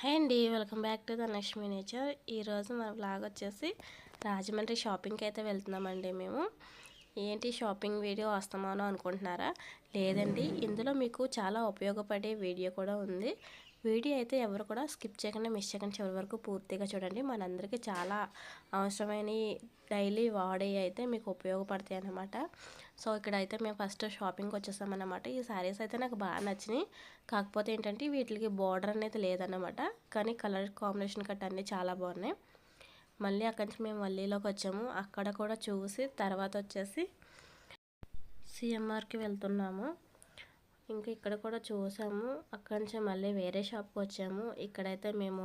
Hi అండి welcome back to the Lakshmi nature ఈరోజు మన బ్లాగ్ వచ్చేసి రాజమండ్రి షాపింగ్కి అయితే వెళ్తున్నామండి మేము. ఏంటి షాపింగ్ వీడియో వస్తామో అనుకుంటున్నారా? లేదండి ఇందులో మీకు చాలా ఉపయోగపడే వీడియో కూడా ఉంది. వీడియో అయితే ఎవరు కూడా స్కిప్ చేయకుండా మిస్ చేయకుండా చివరి వరకు పూర్తిగా చూడండి. మనందరికీ చాలా అవసరమైన డైలీ వాడే అయితే మీకు ఉపయోగపడతాయి అన్నమాట. సో ఇక్కడ అయితే మేము ఫస్ట్ షాపింగ్కి వచ్చేసామన్నమాట. ఈ శారీస్ అయితే నాకు బాగా నచ్చినాయి. కాకపోతే ఏంటంటే వీటికి బార్డర్ అనేది లేదన్నమాట. కానీ కలర్ కాంబినేషన్ కట్ అన్నీ చాలా బాగున్నాయి. మళ్ళీ అక్కడి నుంచి మేము వల్లీలోకి వచ్చాము. అక్కడ కూడా చూసి తర్వాత వచ్చేసి సిఎంఆర్కి వెళ్తున్నాము. ఇంకా ఇక్కడ కూడా చూసాము. అక్కడి నుంచి మళ్ళీ వేరే షాప్కి వచ్చాము. ఇక్కడైతే మేము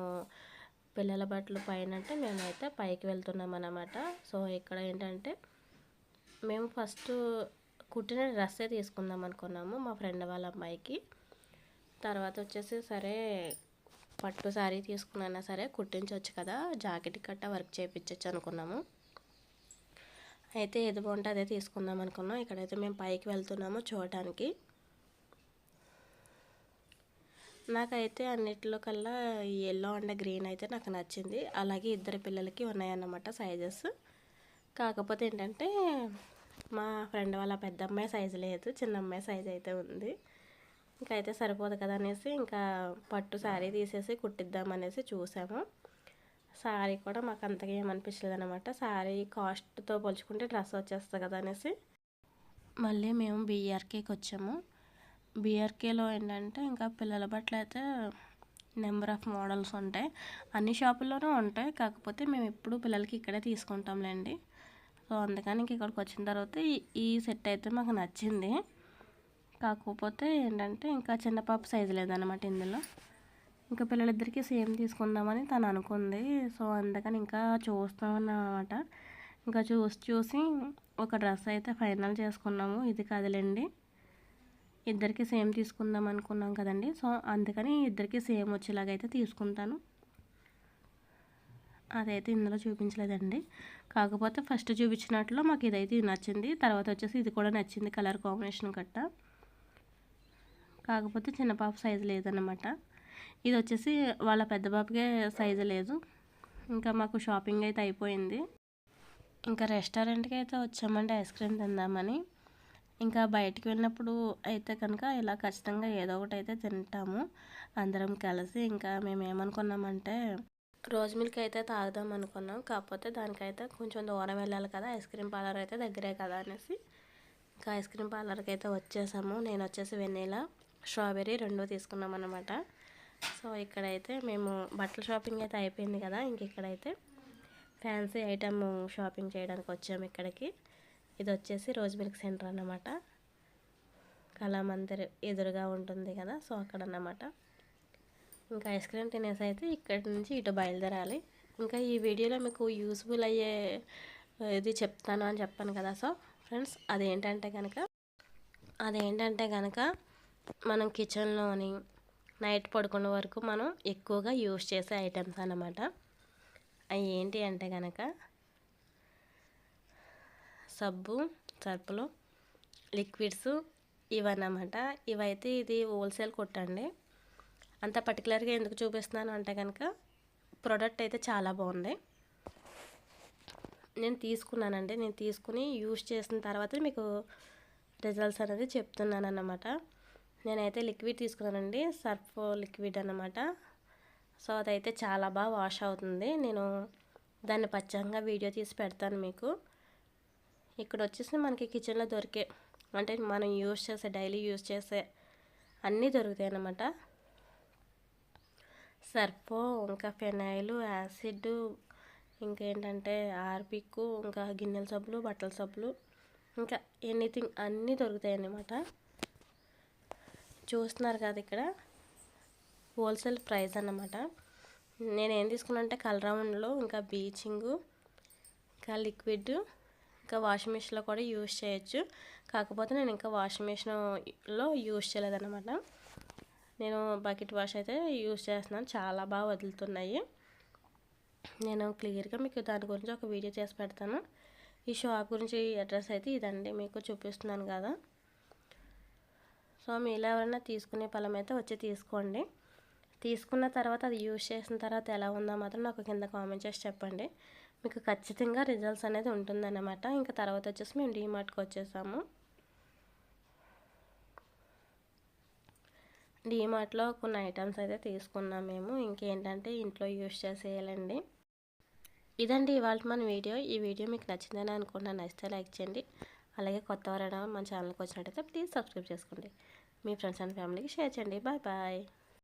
పిల్లల బట్టలు పైన అంటే మేమైతే పైకి వెళ్తున్నాం అన్నమాట. సో ఇక్కడ ఏంటంటే మేము ఫస్ట్ కుట్టిన డ్రెస్సే తీసుకుందాం అనుకున్నాము మా ఫ్రెండ్ వాళ్ళ అమ్మాయికి. తర్వాత వచ్చేసి సరే పట్టు శారీ తీసుకున్నా సరే కుట్టించవచ్చు కదా. జాకెట్ కట్ట వర్క్ చేయించవచ్చు అనుకున్నాము. అయితే ఏది బాగుంటే అదే తీసుకుందాం అనుకున్నాం. ఇక్కడైతే మేము పైకి వెళ్తున్నాము చూడటానికి. నాకైతే అన్నిట్లో కల్లా ఎల్లో అండ్ గ్రీన్ అయితే నాకు నచ్చింది. అలాగే ఇద్దరు పిల్లలకి ఉన్నాయన్నమాట సైజెస్ కాకపోతే ఏంటంటే మా ఫ్రెండ్ వాళ్ళ పెద్ద అమ్మాయి సైజు లేదు చిన్న అమ్మాయి సైజు అయితే ఉంది. ఇంకా అయితే సరిపోదు కదా అనేసి ఇంకా పట్టు శారీ తీసేసి కుట్టిద్దామనేసి చూసాము. శారీ కూడా మాకు అంతగా ఏమనిపించలేదు అనమాట శారీ కాస్ట్తో పోల్చుకుంటే డ్రెస్ వచ్చేస్తుంది కదా అనేసి. మళ్ళీ మేము బీఆర్కేకి వచ్చాము. బీఆర్కేలో ఏంటంటే ఇంకా పిల్లల బట్టలు అయితే నెంబర్ ఆఫ్ మోడల్స్ ఉంటాయి. అన్ని షాపుల్లోనూ ఉంటాయి. కాకపోతే మేము ఎప్పుడు పిల్లలకి ఇక్కడే తీసుకుంటాంలేండి. సో అందుకని ఇంక ఇక్కడికి వచ్చిన తర్వాత ఈ సెట్ అయితే మాకు నచ్చింది. కాకపోతే ఏంటంటే ఇంకా చిన్న పాప సైజు లేదనమాట ఇందులో. ఇంకా పిల్లలిద్దరికి సేమ్ తీసుకుందామని తను అనుకుంది. సో అందుకని ఇంకా చూస్తామన్నమాట. ఇంకా చూసి చూసి ఒక డ్రెస్ అయితే ఫైనల్ చేసుకున్నాము. ఇది కదలండి. ఇద్దరికి సేమ్ తీసుకుందాం అనుకున్నాం కదండి. సో అందుకని ఇద్దరికి సేమ్ వచ్చేలాగైతే తీసుకుంటాను. అదైతే ఇందులో చూపించలేదండి. కాకపోతే ఫస్ట్ చూపించినట్లో మాకు ఇదైతే నచ్చింది. తర్వాత వచ్చేసి ఇది కూడా నచ్చింది కలర్ కాంబినేషన్ కట్ట కాకపోతే చిన్న పాప సైజు లేదన్నమాట. ఇది వచ్చేసి వాళ్ళ పెద్ద పాపకే సైజు లేదు. ఇంకా మాకు షాపింగ్ అయితే అయిపోయింది. ఇంకా రెస్టారెంట్కి అయితే వచ్చామండి ఐస్ క్రీమ్ తిందామని. ఇంకా బయటికి వెళ్ళినప్పుడు అయితే కనుక ఇలా ఖచ్చితంగా ఏదో ఒకటి అయితే తింటాము. అందరం కలిసి ఇంకా మేము ఏమనుకున్నామంటే రోజ్ మిల్క్ అయితే తాగుదాం అనుకున్నాం. కాకపోతే దానికైతే కొంచెం దూరం వెళ్ళాలి కదా ఐస్ క్రీమ్ పార్లర్ అయితే దగ్గరే కదా అనేసి ఇంకా ఐస్ క్రీమ్ పార్లర్కి అయితే వచ్చేసాము. నేను వచ్చేసి వెన్నీలా స్ట్రాబెర్రీ రెండు తీసుకున్నాం అనమాట సో ఇక్కడైతే మేము బట్టల షాపింగ్ అయితే అయిపోయింది కదా ఇంక ఇక్కడైతే ఫ్యాన్సీ ఐటమ్ షాపింగ్ చేయడానికి వచ్చాము ఇక్కడికి. ఇది వచ్చేసి రోజ్ మిల్క్ సెంటర్ అన్నమాట. కళామందిర్ ఎదురుగా ఉంటుంది కదా సో అక్కడ అన్నమాట ఇంకా ఐస్ క్రీమ్ తినేసి అయితే ఇక్కడి నుంచి ఇటు బయలుదేరాలి. ఇంకా ఈ వీడియోలో మీకు యూస్ఫుల్ అయ్యే ఇది చెప్తాను అని చెప్పాను కదా సో ఫ్రెండ్స్ అదేంటంటే కనుక అదేంటంటే కనుక మనం కిచెన్లోని నైట్ పడుకున్న వరకు మనం ఎక్కువగా యూస్ చేసే ఐటమ్స్ అన్నమాట. అవి ఏంటి అంటే కనుక సబ్బు సర్పులు లిక్విడ్స్ ఇవన్నమాట. ఇవైతే ఇది హోల్సేల్ కొట్టండి. అంత పర్టికులర్గా ఎందుకు చూపిస్తున్నాను అంటే కనుక ప్రోడక్ట్ అయితే చాలా బాగుంది. నేను తీసుకున్నానండి. నేను తీసుకుని యూజ్ చేసిన తర్వాత మీకు రిజల్ట్స్ అనేది చెప్తున్నాను అన్నమాట నేనైతే లిక్విడ్ తీసుకున్నానండి. సర్ఫ్ లిక్విడ్ అనమాట సో అదైతే చాలా బాగా వాష్ అవుతుంది. నేను దాన్ని పచ్చంగా వీడియో తీసి పెడతాను మీకు. ఇక్కడ వచ్చేసి మనకి కిచెన్లో దొరికే అంటే మనం యూజ్ చేసే డైలీ యూజ్ చేసే అన్నీ దొరుకుతాయి అన్నమాట సర్ఫో ఇంకా ఫెనాయిల్ యాసిడ్ ఇంకేంటంటే ఆర్పిక్ ఇంకా గిన్నెల సబ్బులు బట్టల సబ్బులు ఇంకా ఎనీథింగ్ అన్నీ దొరుకుతాయి అన్నమాట చూస్తున్నారు కదా ఇక్కడ? హోల్సేల్ ప్రైస్ అన్నమాట. నేను ఏం తీసుకున్నా అంటే కలరౌండ్లో ఇంకా బీచింగు ఇంకా లిక్విడ్ ఇంకా వాషింగ్ మిషన్లో కూడా యూజ్ చేయొచ్చు. కాకపోతే నేను ఇంకా వాషింగ్ మిషన్లో యూజ్ చేయలేదన్నమాట. నేను బకెట్ వాష్ అయితే యూజ్ చేస్తున్నాను. చాలా బాగా వదులుతున్నాయి. నేను క్లియర్గా మీకు దాని గురించి ఒక వీడియో చేసి పెడతాను. ఈ షాప్ గురించి అడ్రస్ అయితే ఇదండి. మీకు చూపిస్తున్నాను కదా. సో మీలో ఎవరైనా తీసుకునే ఫలం అయితే వచ్చి తీసుకోండి. తీసుకున్న తర్వాత అది యూజ్ చేసిన తర్వాత ఎలా ఉందో మాత్రం నాకు కింద కామెంట్ చేసి చెప్పండి. మీకు ఖచ్చితంగా రిజల్ట్స్ అనేది ఉంటుందన్నమాట. ఇంకా తర్వాత వచ్చేసి మేము డీమార్ట్కి వచ్చేసాము. డీమార్ట్లో కొన్ని ఐటమ్స్ అయితే తీసుకున్నాం మేము. ఇంకేంటంటే ఇంట్లో యూస్ చేసేయాలండి. ఇదండి ఇవాళ మన వీడియో. ఈ వీడియో మీకు నచ్చిందని అనుకుంటున్నాను నచ్చితే లైక్ చేయండి. అలాగే కొత్త వారైనా మన ఛానల్కి వచ్చినట్టయితే ప్లీజ్ సబ్స్క్రైబ్ చేసుకోండి. మీ ఫ్రెండ్స్ అండ్ ఫ్యామిలీకి షేర్ చేయండి. Bye bye